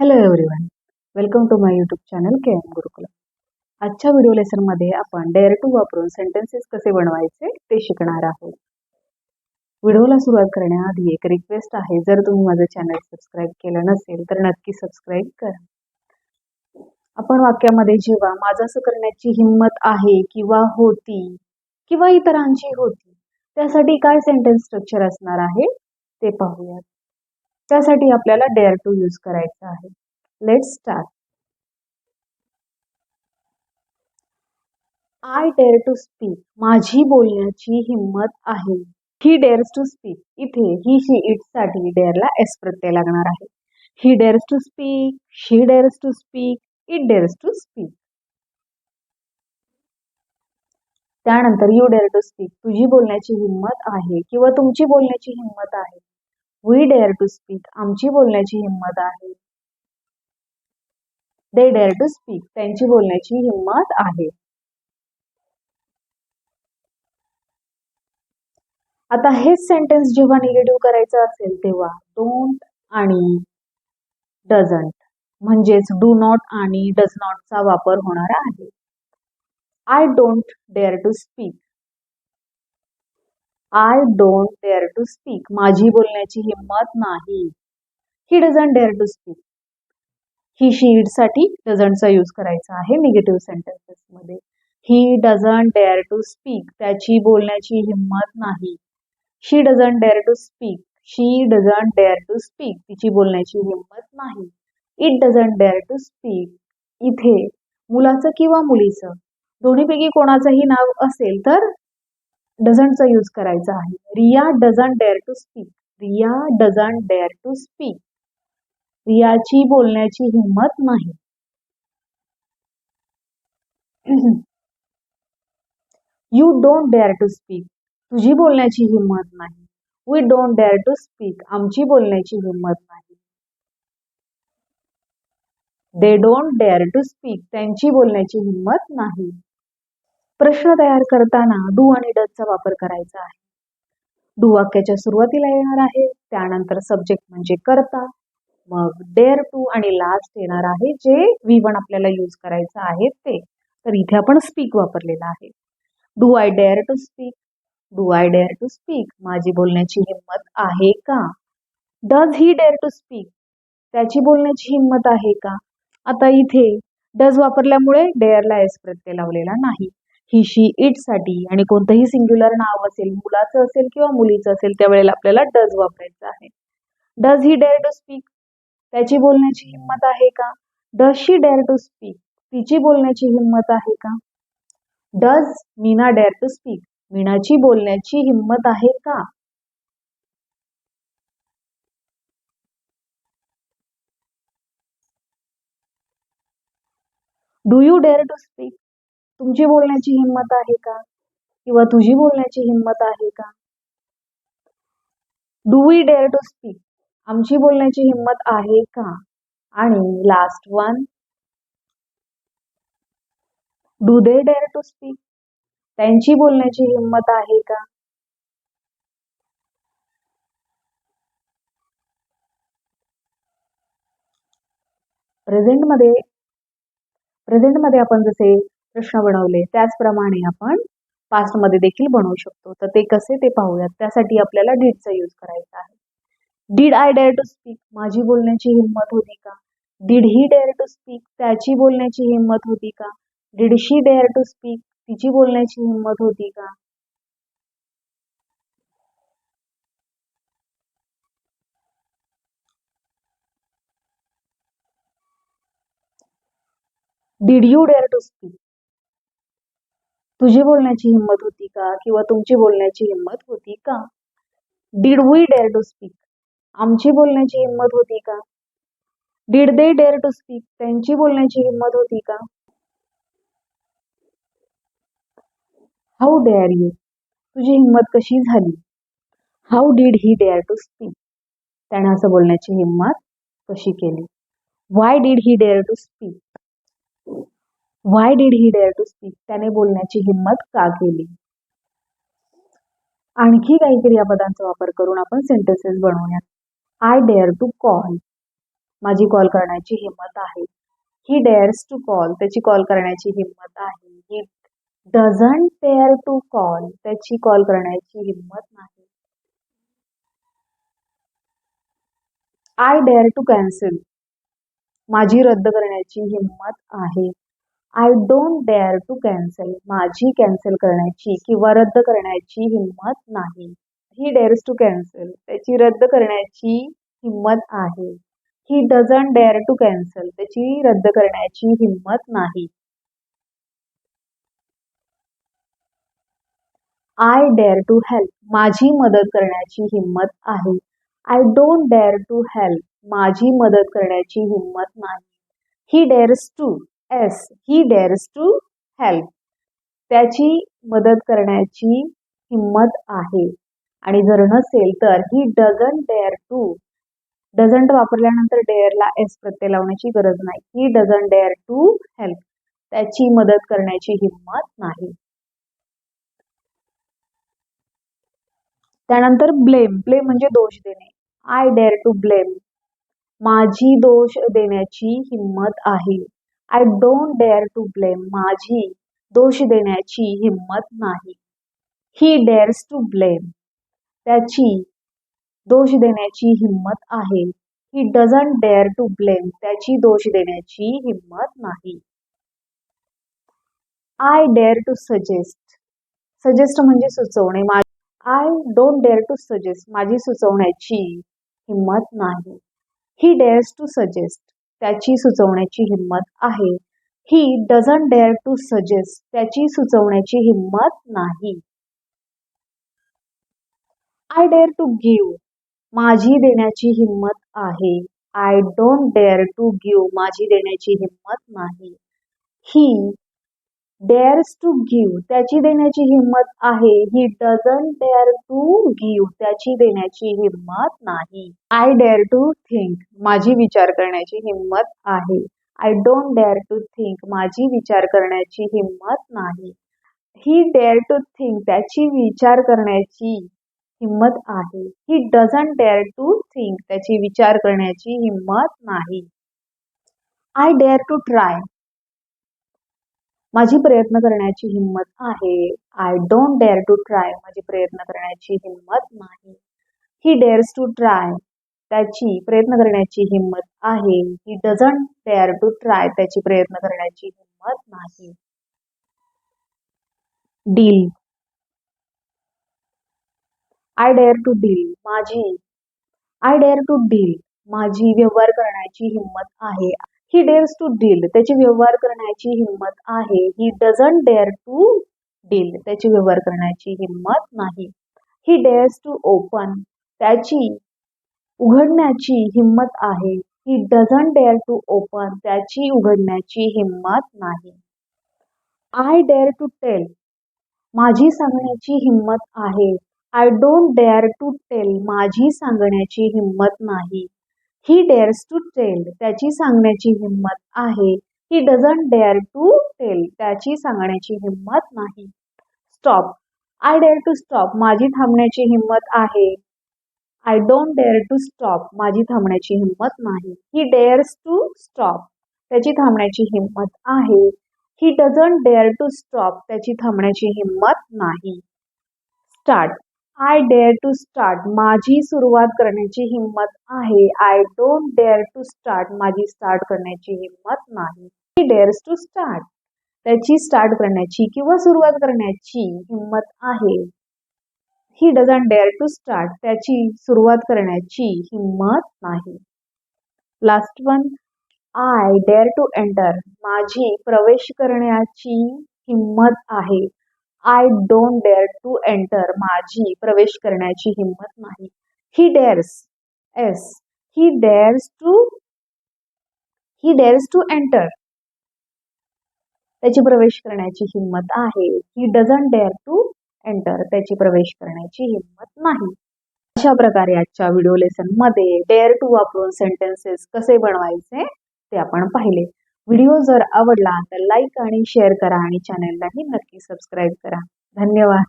Hello everyone welcome to my YouTube channel K M Gurukul आजच्या video लेसनमध्ये आपण dare to वापरून sentences कसे बनवायचे ते शिकणार आहोत. व्हिडिओला सुरुवात करण्याआधी एक रिक्वेस्ट आहे. जर तुम्ही माझं चॅनल सबस्क्राईब केलं नसेल तर नक्की सबस्क्राईब करा. आपण वाक्यामध्ये जेव्हा माझं असं करण्याची हिंमत आहे किंवा होती किंवा इतरांची होती त्यासाठी काय सेंटेन्स स्ट्रक्चर असणार आहे ते पाहूयात. त्यासाठी आपल्याला डेअर टू यूज करायचं आहे. Let start I dare to speak माझी बोलण्याची हिंमत आहे. ही डेअर्स टू स्पीक इथे ही शी इटसाठी डेअरला एस प्रत्यय लागणार आहे. He dares to speak she dares to speak it dares to speak त्यानंतर यू डेअर टू स्पीक तुझी बोलण्याची हिंमत आहे किंवा तुमची बोलण्याची हिंमत आहे. वी डेअर टू स्पीक आमची बोलण्याची हिंमत आहे. दे डेअर टू स्पीक त्यांची बोलण्याची हिंमत आहे. आता हेच सेंटेन्स जेव्हा निगेटिव्ह करायचं असेल तेव्हा डोंट आणि डझंट म्हणजेच डू नॉट आणि डज नॉटचा वापर होणार आहे. I don't dare to speak I don't dare to speak माझी बोलण्याची हिंमत नाही. He doesn't dare to speak he she'd डझंटचा use करायचा आहे negative सेंटेन्सेसमध्ये he doesn't dare to speak त्याची बोलण्याची हिंमत नाही. She doesn't dare to speak she doesn't dare to speak तिची बोलण्याची हिंमत नाही. It doesn't dare to speak इथे मुलाचं किंवा मुलीचं दोन्हीपैकी कोणाचंही नाव असेल तर डझंटचा यूज करायचा आहे. Riya doesn't dare to speak. Riya doesn't dare to speak. रियाची बोलण्याची हिंमत नाही. You don't dare to speak तुझी बोलण्याची हिंमत नाही. We don't dare to speak आमची बोलण्याची हिंमत नाही. They don't dare to speak त्यांची बोलण्याची हिंमत नाही. प्रश्न तयार करताना डू आणि डचचा वापर करायचा आहे. डू वाक्याच्या सुरुवातीला येणार आहे त्यानंतर सब्जेक्ट म्हणजे करता मग डेअर टू आणि लास्ट येणार आहे जे वी वन आपल्याला यूज करायचं आहे ते. तर इथे आपण स्पीक वापरलेला आहे. Do I dare to speak do I dare to speak माझी बोलण्याची हिंमत आहे का? Does he dare to speak त्याची बोलण्याची हिंमत आहे का? आता इथे डज वापरल्यामुळे डेअरला एस प्रत्यय लावलेला नाही. ही शी इटसाठी. आणि कोणतंही सिंग्युलर नाव असेल मुलाचं असेल किंवा मुलीचं असेल त्यावेळेला आपल्याला डज वापरायचं आहे. Does he dare to speak त्याची बोलण्याची हिंमत आहे का? Does she dare to speak तिची बोलण्याची हिंमत आहे का? Does Meena dare to speak मीनाची बोलण्याची हिंमत आहे का? Do you dare to speak तुमची बोलण्याची हिंमत आहे का? किंवा तुझी बोलण्याची हिंमत आहे का? Do we dare to speak आमची बोलण्याची हिंमत आहे का? आणि last one do they dare to speak त्यांची बोलण्याची हिंमत आहे का? प्रेझेंटमध्ये प्रेझेंटमध्ये आपण जसे प्रश्न बनवले. त्याचप्रमाणे आपण पास्टमध्ये देखील बनवू शकतो. तर ते कसे ते पाहूयात. त्यासाठी आपल्याला डीडचा यूज करायचा आहे. Did I dare to speak माझी बोलण्याची हिंमत होती का? Did he dare to speak त्याची बोलण्याची हिंमत होती का? Did she dare to speak तिची बोलण्याची हिंमत होती का? Did you dare to speak तुझी बोलण्याची हिंमत होती का? किंवा तुमची बोलण्याची हिंमत होती का? Did we dare to speak आमची बोलण्याची हिंमत होती का? Did they dare to speak त्यांची बोलण्याची हिंमत होती का? हाऊ डेअर यू तुझी हिंमत कशी झाली? How did he dare to speak त्याने असं बोलण्याची हिंमत कशी केली? Why did he dare to speak why did he dare to speak त्याने बोलण्याची हिंमत का केली? आणखी काही क्रियापदांचा वापर करून आपण सेंटेन्सेस बनवूया आय डेअर टू कॉल माझी कॉल करण्याची हिंमत आहे. ही डेअर्स टू कॉल त्याची कॉल करण्याची हिंमत आहे. He doesn't dare to call त्याची कॉल करण्याची हिंमत नाही. आय डेअर टू कॅन्सल माझी रद्द करण्याची हिंमत आहे. I don't dare to cancel माझी कॅन्सल करण्याची किंवा रद्द करण्याची हिंमत नाही. ही डेअर्स टू कॅन्सल त्याची रद्द करण्याची हिंमत आहे. He doesn't dare to cancel त्याची रद्द करण्याची हिंमत नाही. आय डेअर टू हेल्प माझी मदत करण्याची हिंमत आहे. I don't dare to help माझी मदत करण्याची हिंमत नाही. He dares to S he dares to help त्याची मदत करण्याची हिंमत आहे. आणि जर नसेल तर he doesn't dare to doesn't वापरल्यानंतर डेअरला एस प्रत्यय लावण्याची गरज नाही. He doesn't dare to help त्याची मदत करण्याची हिंमत नाही. त्यानंतर ब्लेम ब्लेम म्हणजे दोष देणे. आय डेअर टू ब्लेम माझी दोष देण्याची हिंमत आहे. I don't dare to blame माझी दोष देण्याची हिंमत नाही. ही डेअर्स टू ब्लेम त्याची दोष देण्याची हिंमत आहे. He doesn't dare to blame त्याची दोष देण्याची हिंमत नाही. I dare to suggest suggest म्हणजे सुचवणे. I don't dare to suggest माझी सुचवण्याची हिंमत नाही. ही डेअर्स टू सजेस्ट त्याची सुचवण्याची हिंमत आहे. He doesn't dare to suggest त्याची सुचवण्याची हिंमत नाही. आय डेअर टू गिव्ह माझी देण्याची हिंमत आहे. I don't dare to give माझी देण्याची हिंमत नाही. ही डेअर्स टू गिव्ह त्याची देण्याची हिंमत आहे. He doesn't dare to give त्याची देण्याची हिंमत नाही. आय डेअर टू थिंक माझी विचार करण्याची हिंमत आहे. I don't dare to think माझी विचार करण्याची हिंमत नाही. ही डेअर टू थिंक त्याची विचार करण्याची हिंमत आहे. He doesn't dare to think त्याची विचार करण्याची हिंमत नाही. आय डेअर टू ट्राय माझी प्रयत्न करण्याची हिंमत आहे. I don't dare to try माझी प्रयत्न करण्याची हिंमत नाही. ही डेअर्स टू ट्राय त्याची प्रयत्न करण्याची हिंमत आहे. He doesn't dare to try त्याची प्रयत्न करण्याची हिंमत नाही. Deal I dare to deal माझी. आय डेअर टू डील माझी व्यवहार करण्याची हिंमत आहे. ही डेअर्स टू डील त्याची व्यवहार करण्याची हिंमत आहे. He doesn't dare to deal त्याची व्यवहार करण्याची हिंमत नाही. ही डेअर्स टू ओपन त्याची उघडण्याची हिंमत आहे. He doesn't dare to open त्याची उघडण्याची हिंमत नाही. आय डेअर टू टेल माझी सांगण्याची हिंमत आहे. I don't dare to tell माझी सांगण्याची हिंमत नाही. ही डेअर्स टू टेल त्याची सांगण्याची हिंमत आहे. He doesn't dare to tell त्याची सांगण्याची हिंमत नाही. Stop I dare to stop माझी थांबण्याची हिंमत आहे. I don't dare to stop माझी थांबण्याची हिंमत नाही. ही डेअर्स टू स्टॉप त्याची थांबण्याची हिंमत आहे. He doesn't dare to stop त्याची थांबण्याची हिंमत नाही. Start I dare to start माझी सुरुवात करण्याची हिंमत आहे. I don't dare to start माझी स्टार्ट करण्याची हिंमत नाही. ही डेअर्स टू स्टार्ट त्याची स्टार्ट करण्याची किंवा सुरुवात करण्याची हिंमत आहे. He doesn't dare to start त्याची सुरुवात करण्याची हिंमत नाही. Last one I dare to enter माझी प्रवेश करण्याची हिंमत आहे. I don't dare to enter माझी प्रवेश करण्याची हिंमत नाही. He dares s he dares to he dares to enter त्याची प्रवेश करण्याची हिंमत आहे. He doesn't dare to enter त्याची प्रवेश करण्याची हिंमत नाही. अशा प्रकारे आजच्या व्हिडिओ लेसनमध्ये डेअर टू वापरून सेंटेन्सेस कसे बनवायचे ते आपण पाहिले. व्हिडिओ जर आवडला तर लाईक आणि शेअर करा आणि चॅनललाही नक्की सबस्क्राईब करा. धन्यवाद.